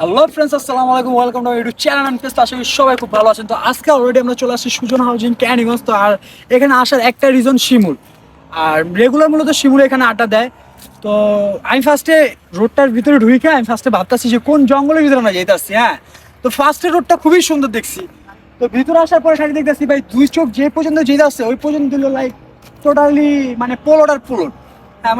Hello friends আসসালামু আলাইকুম welcome to YouTube channel page আশা করি সবাই খুব ভালো আছেন। তো আজকে অলরেডি আমরা চলে আসছি সুজন হাউজিং, ক্যানিগঞ্জ। তো আর এখানে আসার একটা রিজন শিমুল। আর রেগুলার মূলত শিমুল এখানে আড্ডা দেয়। তো আমি ফার্স্টে রোডটার ভিতরে ঢুকে আমি ফার্স্টে ভাবতেছি যে কোন জঙ্গলের ভিতরে আমরা যেতেছি হ্যাঁ? তো ফার্স্টে রোডটা খুবই সুন্দর দেখছি। তো ভিতরে আসার পরে সাইডে দেখতেছি, ভাই, দুই চোখ যে পর্যন্ত যেতে আসছে ওই পর্যন্ত দিল লাইক টোটালি মানে পোলোড হ্যাঁ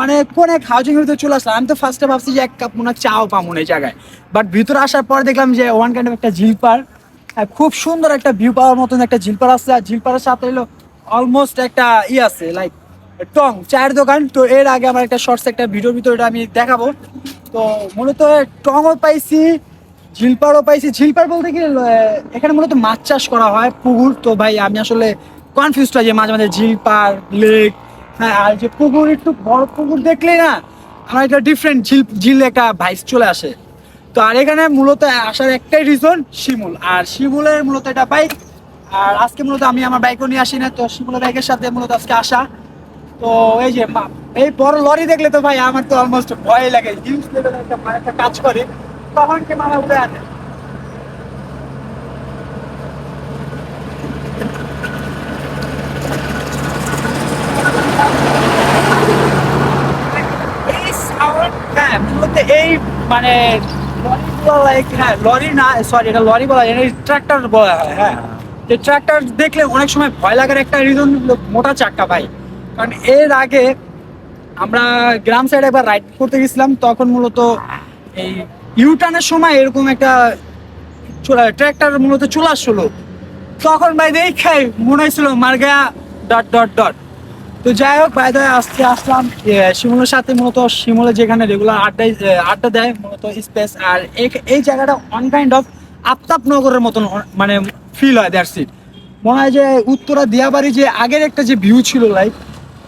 মানে কোন এক হাউজিং ভিতরে চলে আসলাম। আমি তো ফার্স্টে ভাবছি যে এক কাপ মনে হয় চাও পাবো এই জায়গায়। বাট ভিতরে আসার পর দেখলাম যে ওয়ান কাইন্ড অফ একটা ঝিল পার হ্যাঁ, খুব সুন্দর একটা ভিউ পাওয়ার মতন একটা ঝিল পার আছে। আর ঝিল পাড়ের সাথে হলো অলমোস্ট একটা ই আছে লাইক টং চায়ের দোকান। তো এর আগে আমার একটা শর্টস একটা ভিডিওর ভিতরে এটা আমি দেখাবো। তো মূলত টংও পাইছি ঝিলপাড়ও পাইছি। ঝিলপাড় বলতে কি এখানে মূলত মাছ চাষ করা হয় পুকুর। তো ভাই আমি আসলে কনফিউজ হয় যে মাঝে মাঝে। ঝিলপাড় লেক হ্যাঁ আর যে পুকুর, একটু বড় পুকুর দেখলে না, আমার একটা ডিফারেন্ট ঝিল ঝিল একটা ভাইস চলে আসে। তো আর এখানে মূলত আসার একটাই রিজন শিমুল। আর শিমুলের মূলত এটা বাইক আর আজকে মূলত আমি আমার বাইকও নিয়ে আসি না, তো শিমুলের বাইকের সাথে মূলত আজকে আসা। তো এই যে এই বড় লরি দেখলে তো ভাই, আমার তো অলমোস্ট ভয় লাগে। হিউজ লেভেলের একটা মানে কাজ করে। তখন কি মামা উঠে আনে এই sound, হ্যাঁ, এই মানে হ্যাঁ, লরি না সরি এটা লরি বলা যায় ট্রাক্টর বলা হয় হ্যাঁ। যে ট্রাক্টর দেখলে অনেক সময় ভয় লাগার একটা রিজন মোটা চাক্কা ভাই। কারণ এর আগে আমরা গ্রাম সাইডে একবার রাইড করতে গেছিলাম তখন মূলত এই ইউটার্নের সময় এরকম একটা ট্র্যাক্টর মূলত চলে আসছিল। তখন ভাই দেখাই মনে হয়েছিল মার্গা ডট ডট ডট তো যাই হোক ভাই দায় আসতে আসলাম শিমুলের সাথে মূলত শিমুলে যেখানে রেগুলার আড্ডায় এ, আড্ডা দেয় মূলত স্পেস আর এই- জায়গাটা অন কাইন্ড অফ আফতাব নগরের মতন মানে ফিল হয় দ্যাটস ইট মনে হয় যে উত্তরা দিয়াবাড়ি যে আগের একটা যে ভিউ ছিল লাইক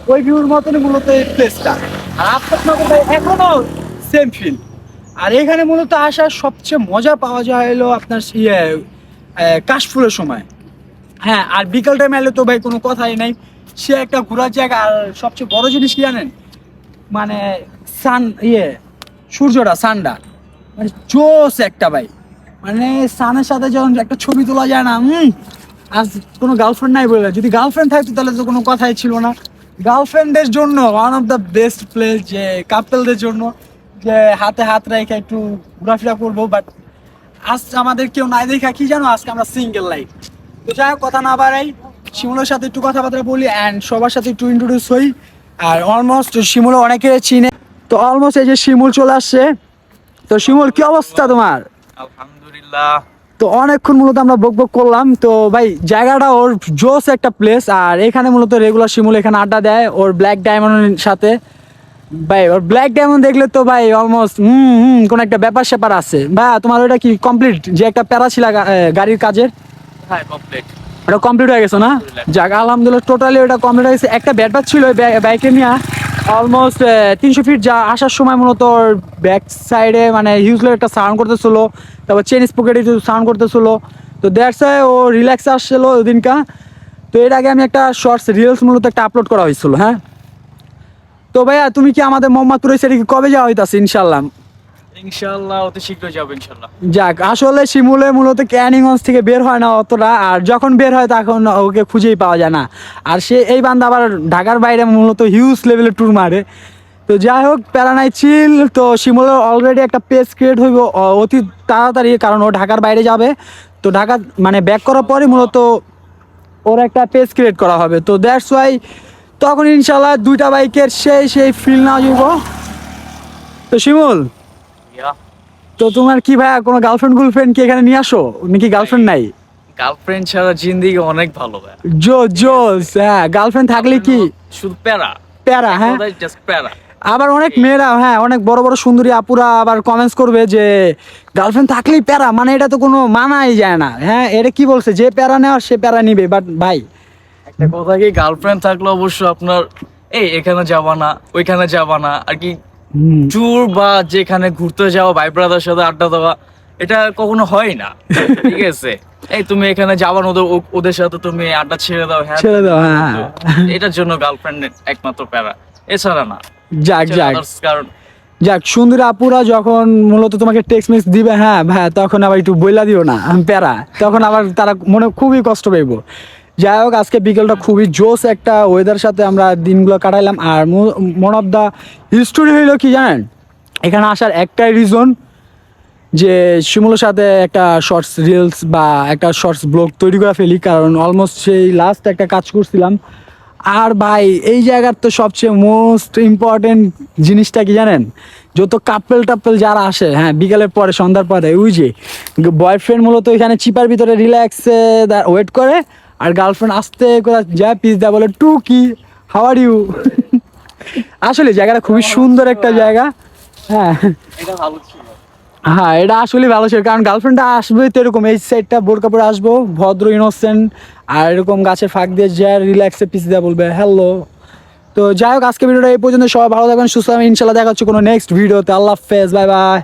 ওই ভিউর মতনই মূলত এই প্লেসটা আর আফতাব নগর ভাই এখনও সেম ফিল আর এখানে মূলত আসার সবচেয়ে মজা পাওয়া যায় হলো আপনার ইয়ে কাশফুলের সময়। হ্যাঁ আর বিকাল টাইমে এলে তো ভাই কোনো কথাই নাই। সে একটা ঘোরার জায়গা, আর সবচেয়ে বড় জিনিস কি জানেন? মানে সান ইয়ে সূর্যটা, সানটা। মানে জোস একটা ভাই। মানে সানের সাথে যখন একটা ছবি তোলা যায় না আজ কোনো গার্লফ্রেন্ড নাই বলে, যদি গার্লফ্রেন্ড থাকতো তাহলে তো কোনো কথাই ছিল না। গার্লফ্রেন্ডের জন্য one of the best place যে কাপেলদের জন্য, যে হাতে হাত রেখে একটু ঘোরাফেরা করব বাট আজ আমাদের কেউ নাই দেখা কি জানো, আজকে আমরা সিঙ্গেল লাইফ তো যাই কথা না বাড়াই শিমুলের সাথে একটু কথাবার্তা বলি অ্যান্ড সবার সাথে একটু ইন্ট্রোডিউস হই। আর অলমোস্ট শিমুল অনেকে চিনে। তো অলমোস্ট এই যে শিমুল চলে আসছে। তো শিমুল কি অবস্থা তোমার? আলহামদুলিল্লাহ। তো অনেকক্ষণ মূলত আমরা বক বক করলাম। তো ভাই জায়গাটা ওর জোস একটা প্লেস আর এখানে মূলত রেগুলার শিমুল এখানে আড্ডা দেয় ওর ব্ল্যাক ডায়মন্ডের সাথে। ভাই ওর ব্ল্যাক ডায়মন্ড দেখলে তো ভাই অলমোস্ট হুম হুম কোন একটা ব্যাপার স্যাপার আছে। ভাই তোমার ওটা কি কমপ্লিট যে একটা প্যারা ছিল গাড়ির কাজের? হ্যাঁ কমপ্লিট ওটা কমপ্লিট হয়ে গেছে না? যাক, আলহামদুলিল্লাহ টোটালি ওটা কমপ্লিট হয়ে গেছে। একটা ব্যাট ব্যাগ ছিল বাইকে নিয়ে অলমোস্ট তিনশো ফিট যা আসার সময় মূলত ব্যাক সাইডে মানে হিউজলি একটা সাউন্ড করতেছিল। তারপর চেন স্পকেটে সাউন্ড করতেছিল। তো দ্যাটস ও রিল্যাক্স আসছিল ওদিনকা তো এর আগে আমি একটা শর্টস রিলস মূলত একটা আপলোড করা হয়েছিল হ্যাঁ? তো ভাইয়া, তুমি কি আমাদের মোহাম্মদপুরের সাইডে কি কবে যাওয়া হইতাছে ইনশাল্লাহ যাক, আসলে শিমুলে মূলত থেকে বের হয় না অতটা, আর যখন বের হয় তখন ওকে খুঁজেই পাওয়া যায় না। আর সে এই বান্দা আবার ঢাকার বাইরে মূলত হিউজ লেভেলে মারে। তো যাই হোক প্যারানাই চিল তো শিমুলের অলরেডি একটা পেজ ক্রিয়েট হইব অতি তাড়াতাড়ি, কারণ ও ঢাকার বাইরে যাবে। তো ঢাকা মানে ব্যাক করার পরই মূলত ওর একটা পেজ ক্রিয়েট করা হবে। তো দ্যাটস ওয়াই তখন ইনশাল্লাহ দুইটা বাইকের সেই সেই ফিল না তো শিমুল তো তোমার কি ভাইয়া কোনো গার্লফ্রেন্ড গার্লফ্রেন্ড কি এখানে নিয়ে আসো? নাকি গার্লফ্রেন্ড নাই? গার্লফ্রেন্ড ছাড়া জিন্দিগি অনেক ভালো ভাই জো জোস হ্যাঁ গার্লফ্রেন্ড থাকলে কি? শুধু প্যারা। প্যারা হ্যাঁ। জাস্ট প্যারা। আবার অনেক মেয়েরা হ্যাঁ অনেক বড় বড় সুন্দরী আপুরা আবার কমেন্টস করবে যে গার্লফ্রেন্ড থাকলেই প্যারা মানে এটা তো কোনো মানাই যায় না। হ্যাঁ এটা কি বলছে? যে প্যারা নেওয়ার সে প্যারা নিবে বাট ভাই। একটা কথা কি গার্লফ্রেন্ড থাকলে অবশ্য আপনার এই এখানে যাবা না ওইখানে যাবা না। আর কি ট্যুর বা যেখানে ঘুরতে যাওয়া ভাই ব্রাদার সাথে আড্ডা দেওয়া এটা কখনো হয় না। ঠিক আছে? এই তুমি এখানে যাবা ওদের ওদের সাথে তুমি আড্ডা ছেড়ে দাও হ্যাঁ? ছেড়ে দাও, হ্যাঁ। তো এটার জন্য গার্লফ্রেন্ড একমাত্র প্যারা। এছাড়া না। যাক যাক। কারণ যাক সুন্দর আপুরা যখন মূলত তোমাকে টেক্সট মেক্স দিবে হ্যাঁ ভাই তখন আবার একটু বইলা দিও না প্যারা। তখন আবার তারা মনে খুবই কষ্ট পাইব। যাই হোক, আজকে বিকেলটা খুবই জোস একটা ওয়েদার সাথে আমরা দিনগুলো কাটাইলাম। আর মন অফ দ্য হিস্টোরি হইল কি জানেন? এখানে আসার একটাই রিজন যে শিমুলের সাথে একটা শর্টস রিলস বা একটা শর্টস ব্লগ তৈরি করে ফেলি, কারণ অলমোস্ট সেই লাস্ট একটা কাজ করছিলাম। আর ভাই, এই জায়গার তো সবচেয়ে মোস্ট ইম্পর্টেন্ট জিনিসটা কি জানেন? যত কাপেল টাপেল যারা আসে হ্যাঁ বিকালের পরে, সন্ধ্যার পরে, ওই যে বয়ফ্রেন্ড মূলত এখানে চিপার ভিতরে রিল্যাক্সে ওয়েট করে আর গার্লফ্রেন্ড আসতে করে যা পিস দেয় বলে টু কি হাওয়ার ইউ আসলে জায়গাটা খুবই সুন্দর একটা জায়গা। হ্যাঁ। হ্যাঁ এটা আসলে ভালো ছিল কারণ গার্লফ্রেন্ডটা আসবে তো এরকম এই সাইডটা বোরকা পরে আসব ভদ্র ইনোসেন্ট আর এরকম গাছের ফাঁক দিয়ে যা রিল্যাক্সে পিছিয়ে দেওয়া বলবে হ্যালো তো যাই হোক আজকে ভিডিওটা এই পর্যন্ত সবাই ভালো থাকবেন সুস্থ ইনশাল্লাহ দেখা হচ্ছে কোনো নেক্সট ভিডিওতে আল্লাহ হাফেজ বাই বাই